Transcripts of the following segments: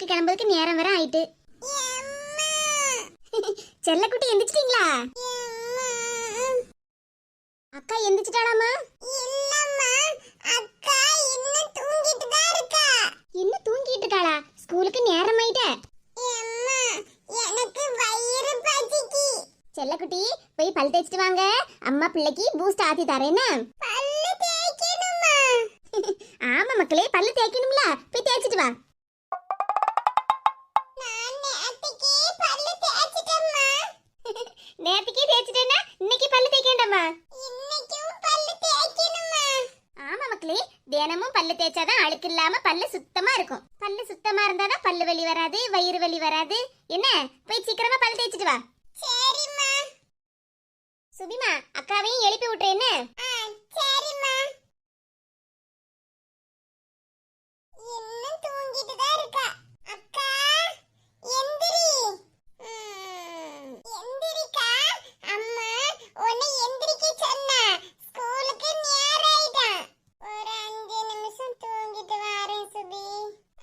ஸ்கூலுக்கு கிளம்புறதுக்கு நேரம் வேற ஆயிட்டு. செல்லக்குட்டி எந்திரிச்சிட்டீங்களா? அக்கா எந்திரிச்சிட்டாளாமா இன்னும் தூங்கிட்டு இருக்காளா? ஸ்கூலுக்கு நேரம் ஆயிட்ட செல்லக்குட்டி போய் பல் தேய்ச்சிட்டு வாங்க. அம்மா பிள்ளைக்கு பூஸ்ட் ஆத்தி தரேன்னா ஆமா மக்களே பல்லு தேய்க்கணும்ல. போய் தேய்ச்சிட்டு வா. நேத்துக்கே தேய்ச்சிட்டேன்னா இன்னைக்கு பல்லு தேய்க்கண்டாமா ஆமா மக்களே தினமும் பல்லு தேய்ச்சாதான் அழுக்கு இல்லாம பல்லு சுத்தமா இருக்கும். பல்லு சுத்தமா இருந்தாதான் பல்லு வலி வராது வயிறு வலி வராது. என்ன? போய் சீக்கிரமா பல்லு தேய்ச்சிட்டு வா. சரிம்மா. சுபிமா அக்காவையும் எழுப்பி விட்டுறேன்னு சரிம்மா. இன்னும் தூங்கிட்டு தான் இருக்கா. அக்கா எந்திரி எந்திரிக்கா அம்மா உன்னை எந்திரிக்க சொன்னா ஸ்கூலுக்கு நேரம் ஆயிட்டான் ஒரு அஞ்சு நிமிஷம் தூங்கிட்டு வரேன் சுபி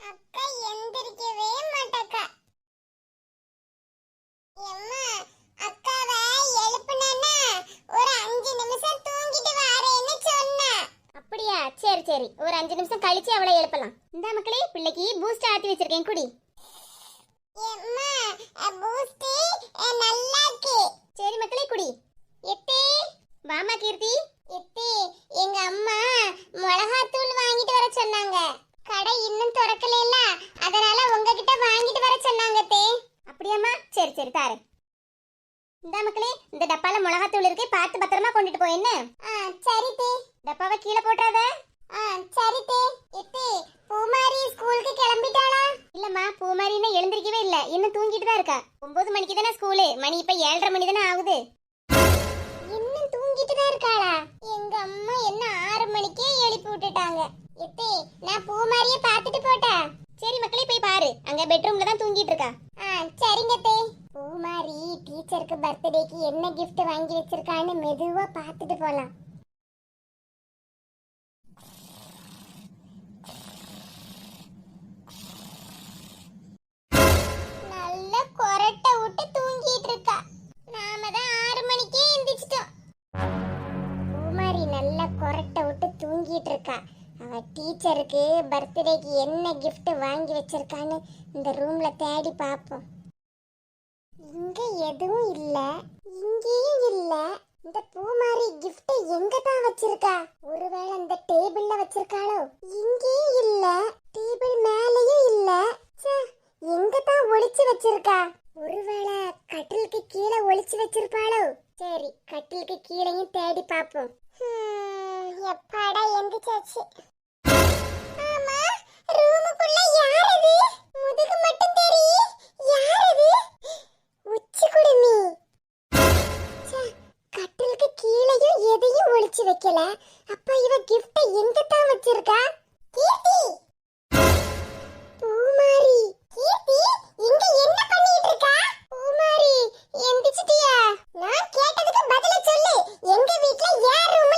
அக்கா எந்திரிக்கவே மாட்டாக்கா எம்மா அக்காவை எழுப்புனேன்னா ஒரு அஞ்சு நிமிஷம் தூங்கிட்டு வரேன்னு சொன்னா அப்படியா சரி சரி ஒரு அஞ்சு நிமிஷம் கழிச்சு அவளை எழுப்பலாம். இந்த மக்களே பிள்ளைக்கு பூஸ்ட் ஆத்தி வச்சிருக்கேன் குடி. சரி மக்களே குடி. எத்தே? வாமா கீர்த்தி. எத்தே எங்க அம்மா மிளகாத்தூள் வாங்கிட்டு வர சொன்னாங்க. கடை இன்னும் திறக்கல அதனால உங்ககிட்ட வாங்கிட்டு வர சொன்னாங்க தே அப்படியாம்மா? சரி சரி தாரேன். இந்த மக்களே இந்த டப்பால மிளகாத்தூள் இருக்கு பார்த்து பத்திரமா கொண்டுட்டு போய் என்ன? சரி தே. டப்பாவை கீழே போட்டாத சரி தே. எத்தே பூமாரி ஸ்கூலுக்கு கிளம்பிட்டாளா? இல்லம்மா பூமாரின்னு எழுந்திருக்கவே இல்ல. இன்னும் தூங்கிட்டு தான் இருக்கா. ஒன்பது மணிக்கு தானே ஸ்கூலு? மணி இப்ப ஏழரை மணி தானே ஆகுது. இன்னும் தூங்கிட்டு தான் இருக்காளா? எங்க அம்மா என்ன ஆறு மணிக்கே எழுப்பி விட்டுட்டாங்க. எத்தே நான் பூமாரியை பார்த்துட்டு போட்டேன் சரி மக்களே போய் பாரு. அங்க பெட்ரூம்ல தான் தூங்கிட்டு இருக்கா. ஆ சரிங்க தே. பூமாரி டீச்சருக்கு பர்த்டேக்கு என்ன gift வாங்கி வச்சிருக்கான்னு மெதுவா பார்த்துட்டு போலாம். பூமாரி நல்ல கொரட்டை விட்டு தூங்கிட்டு இருக்கா. அவ டீச்சருக்கு பர்த்டேக்கு என்ன கிஃப்ட் வாங்கி வச்சிருக்கான்னு இந்த ரூம்ல தேடி பார்ப்போம் இங்க எதுவும் இல்ல. இங்கேயும் இல்ல. இந்த பூமாரி கிஃப்ட் எங்க தான் வச்சிருக்கா? ஒருவேளை இந்த டேபிள்ல வச்சிருக்காளோ? இங்கேயும் இல்ல. டேபிள் மேலயும் இல்ல. எங்க தான் ஒளிச்சு வச்சிருக்கா? ஒருவேளை கட்டிலுக்கு கீழே ஒளிச்சு வச்சிருப்பாளோ? சரி கட்டிலுக்கு கீழேயும் தேடி பார்ப்போம். ஹம், எப்பாடா எந்திரிச்சாச்சு? ஆமா ரூமுக்குள்ள யார் அது முதுகு மட்டும் தெரியும் யார் அது உச்சி குடுமி. ச்சே, கட்டிலுக்கு கீழேயும் எதையும் ஒளிச்சு வைக்கல. அப்ப இவ கிஃப்ட எங்க தான் வச்சிருக்கா? கீர்த்தி எங்க வீட்ல ஏன் ரூம்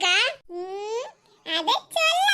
இருக்கா அதை சொல்ல.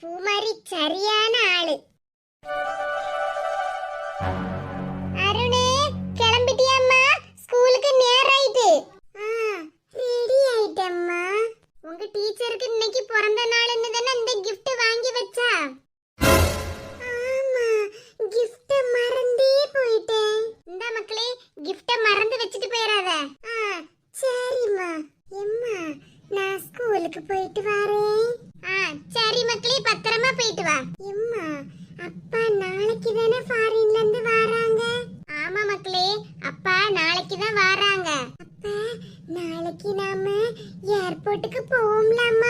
പൂമാരി ചറിയാനാൾ நாளைக்கு தான் வராங்க. அப்ப நாளைக்கு நாம ஏர்போர்ட்டுக்கு போகலாமா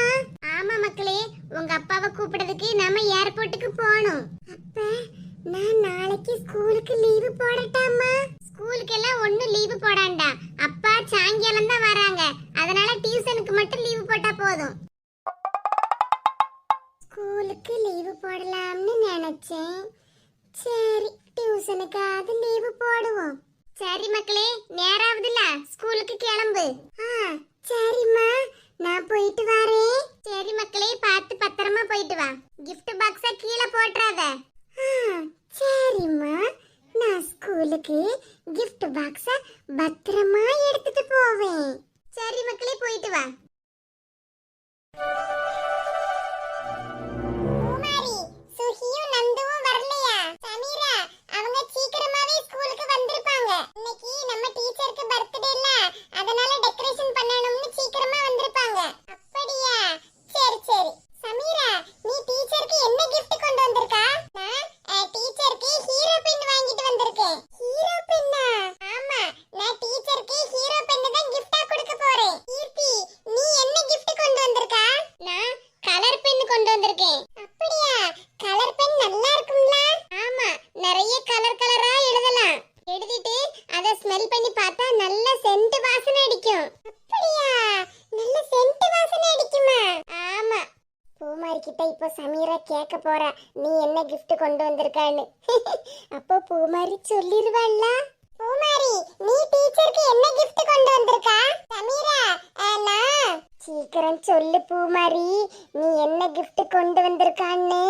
போற. நீ என்ன கிஃப்ட் கொண்டு வந்திருக்கான்னு. அப்போ பூமாரி சொல்லிருவாள்ல பூமாரி நீ டீச்சருக்கு என்ன கிஃப்ட் கொண்டு வந்திருக்கா? சமீரா நான் சீக்கிரம் சொல்லு பூமாரி நீ என்ன கிஃப்ட் கொண்டு வந்திருக்கான்னு.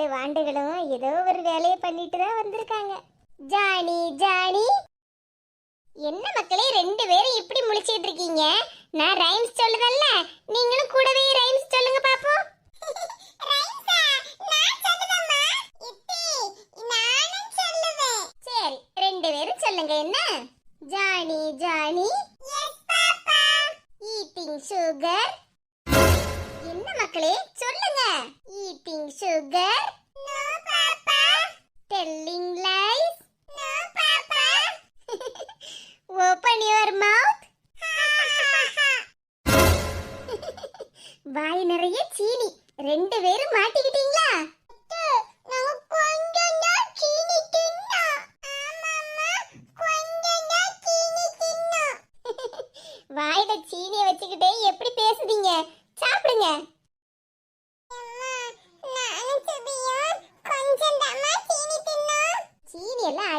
ரெண்டு வாண்டுகளும் ஏதோ ஒரு வேலையை பண்ணிட்டு தான் வந்திருக்காங்க.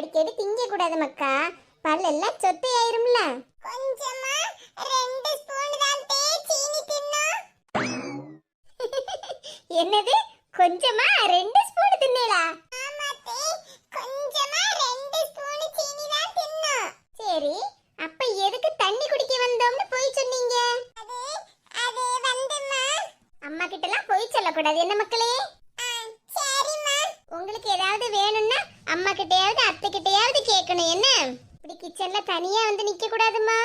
அடிக்கடி திங்க கூடாது மக்கா. பல் எல்லாம் சொத்தை ஆயிரும்ல கொஞ்சமா ரெண்டு ஸ்பூன் தான் தே சீனி தின்னா. என்னது? கொஞ்சமா ரெண்டு ஸ்பூன் தின்னேலா ஆமா தே கொஞ்சமா ரெண்டு ஸ்பூன் சீனி தான் தின்னா. சரி அப்ப எதுக்கு தண்ணி குடிக்க வந்தோம்னு போய் சொன்னீங்க? அது அது வந்துமா? அம்மா கிட்ட எல்லாம் போய் சொல்ல கூடாது என்ன மக்களே? சரிம்மா. உங்களுக்கு ஏதாவது வேணும்னு அம்மா கிட்டையாவது அத்தை கிட்டையாவது கேட்கணும். என்ன? இப்படி கிச்சன்ல தனியா வந்து நிக்க கூடாதுமா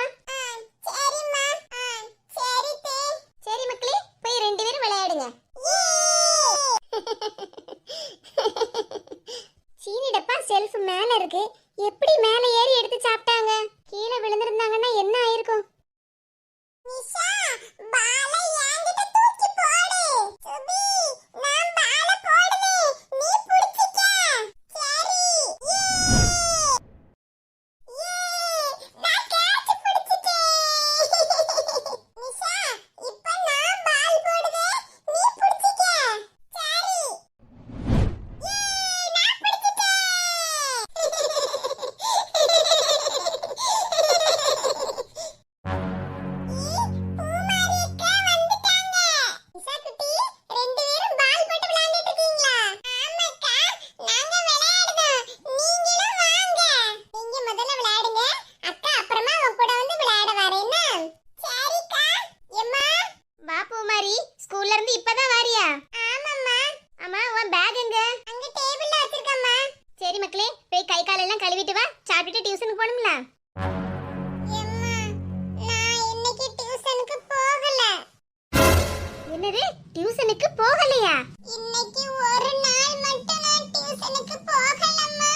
என்னது டியூஷனுக்கு போகலையா இன்னைக்கு ஒரு நாள் மட்டும் நான் டியூஷனுக்கு போகலம்மா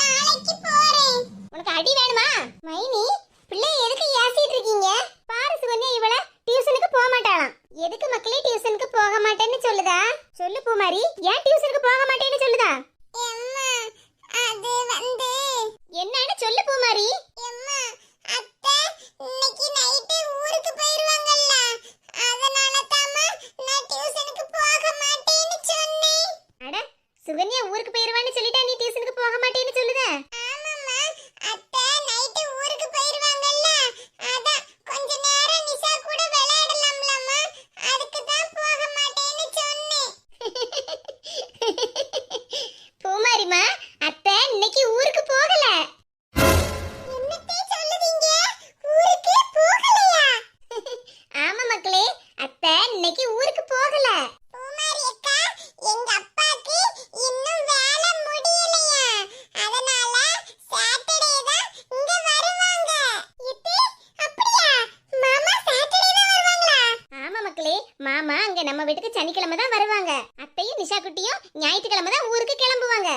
நாளைக்கு போறேன் உனக்கு அடி வேணுமா மைனி பிள்ளை எதுக்கு ஏசிட்டு இருக்கீங்க பாரு சுகன்யா இவள டியூஷனுக்கு போக மாட்டாளாம் எதுக்கு மக்களே டியூஷனுக்கு போக மாட்டேன்னு சொல்லுதா சொல்லு பூமாரி ஏன் டியூஷனுக்கு போக மாட்டேன்னு சொல்லுதா எம்மா அது வந்து என்னன்னு சொல்லு பூமாரி எம்மா அத்தை இன்னைக்கு நைட்டு ஊருக்கு போயிருவாங்கல்ல அதனால தாம்மா நான் டியூஷனுக்கு போக மாட்டேன்னு சொன்னேன் அட சுகன்யா ஊருக்கு போயிருவான்னு சொல்லிட்டா நீ டியூஷனுக்கு போக மாட்டேன்னு சொல்லுதா ஆமாம்மா அத்தை நைட்டு ஊருக்கு போயிருவாங்கல்ல அதான் கொஞ்ச நேரம் நிஷா கூட விளையாடலாம்லம்மா அதுக்கு தான் போக மாட்டேன்னு சொன்னேன் பூமாரிமா அத்தை இன்னைக்கு ஊருக்கு போகல என்னத்தே சொல்லுதீங்க ஊருக்கு போகலையா ஆமா மக்களே அத்தை இன்னைக்கு ஊருக்கு போகல பூமாரி அக்கா எங்க அப்பாக்கு இன்னும் வேலை முடியலையா அதனால சாட்டர்டே தான் இங்க வருவாங்க இது அப்படியா மாமா சாட்டர்டே தான் வருவாங்களா ஆமா மக்களே மாமா அங்க நம்ம வீட்டுக்கு சனிக்கிழமை தான் வருவாங்க. அத்தையும் நிஷா குட்டியும் ஞாயிற்றுக்கிழமை தான் ஊருக்கு கிளம்புவாங்க.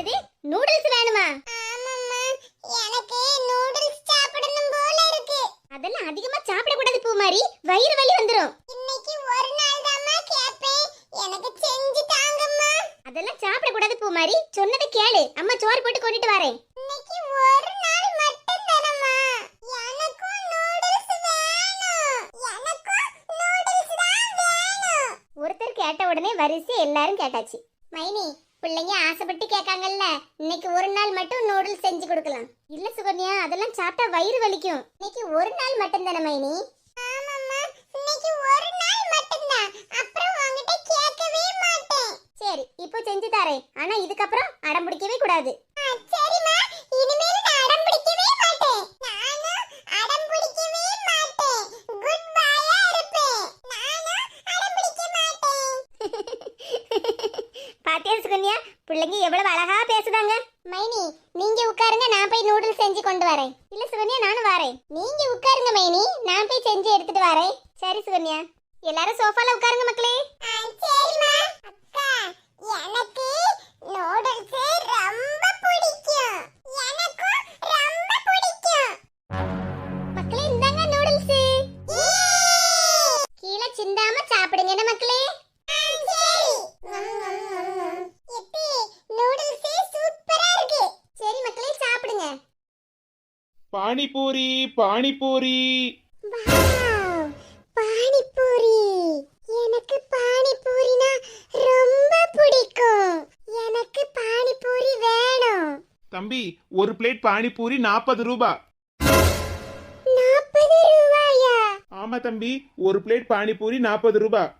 என்னது? நூடுல்ஸ் வேணுமா? எனக்கு நூடுல்ஸ் சாப்பிடணும் போல இருக்கு. அதெல்லாம் அதிகமா சாப்பிடக்கூடாது பூமாரி. வயிறு வலி வந்துரும். இன்னைக்கு ஒரு நாள் தாம்மா கேப்பேன். எனக்கு செஞ்சு தாங்கம்மா. அதெல்லாம் சாப்பிடக்கூடாது பூமாரி. சொன்னதை கேளு. அம்மா சோறு போட்டு கொண்டுட்டு வரேன். இன்னைக்கு ஒரு நாள் மட்டும் தானம்மா. எனக்கும் நூடுல்ஸ் வேணும். எனக்கும் நூடுல்ஸ் தான் வேணும். ஒருத்தர் கேட்ட உடனே வரிசை எல்லாரும் கேட்டாச்சு மைனி பிள்ளைங்க ஆசைப்பட்டு கேட்காங்கல்ல இன்னைக்கு ஒரு நாள் மட்டும் நூடுல்ஸ் செஞ்சு கொடுக்கலாம். இல்ல சுகன்யா அதெல்லாம் சாப்பிட்டா வயிறு வலிக்கும். இன்னைக்கு ஒரு நாள் மட்டும் தானே மைனி? ஆமாம்மா இன்னைக்கு ஒரு நாள் மட்டும்தான் அப்புறம் உன்கிட்ட கேட்கவே மாட்டேன். சரி இப்போ செஞ்சு தரேன். ஆனா இதுக்கப்புறம் அடம் பிடிக்கவே கூடாது. பாத்தியா சுகன்யா? பிள்ளைங்க எவ்வளவு அழகா பேசுதாங்க. மைனி நீங்க உட்காருங்க நான் போய் நூடுல்ஸ் செஞ்சு கொண்டு வரேன். இல்ல சுகன்யா நானும் வரேன். நீங்க உட்காருங்க மைனி. நான் போய் செஞ்சு எடுத்துட்டு வரேன். சரி சுகன்யா. எல்லாரும் சோஃபால உட்காருங்க மக்களே. பானிபூரி. பானிபூரி. எனக்கு பானிபூரினா ரொம்ப பிடிக்கும். எனக்கு பானிபூரி வேணும். தம்பி ஒரு பிளேட் பானிபூரி நாற்பது ரூபா. நாற்பது ரூபாயா? ஆமா தம்பி ஒரு பிளேட் பானிபூரி நாற்பது ரூபா.